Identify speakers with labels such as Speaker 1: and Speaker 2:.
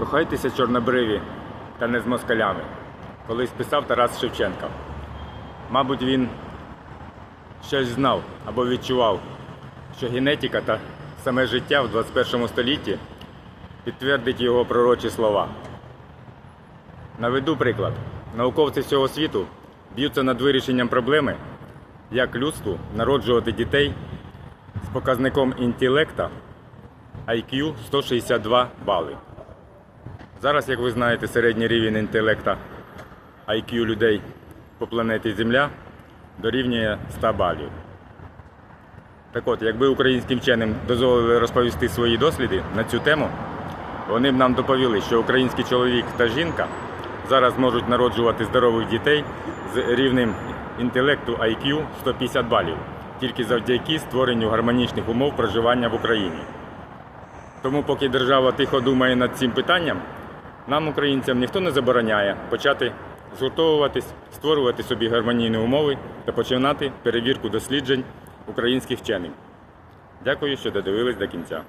Speaker 1: Кохайтеся чорнобриві та не з москалями. Колись писав Тарас Шевченка. Мабуть, він щось знав або відчував, що генетика та саме життя в 21 столітті підтвердить його пророчі слова. Наведу приклад. Науковці всього світу б'ються над вирішенням проблеми, як людству народжувати дітей з показником інтелекта IQ 162 бали. Зараз, як ви знаєте, середній рівень інтелекта IQ людей по планеті Земля дорівнює 100 балів. Так от, якби українським вченим дозволили розповісти свої досліди на цю тему, вони б нам доповіли, що український чоловік та жінка зараз можуть народжувати здорових дітей з рівнем інтелекту IQ 150 балів, тільки завдяки створенню гармонічних умов проживання в Україні. Тому, поки держава тихо думає над цим питанням, нам, українцям, ніхто не забороняє почати згуртовуватись, створювати собі гармонійні умови та починати перевірку досліджень українських вчених. Дякую, що додивились до кінця.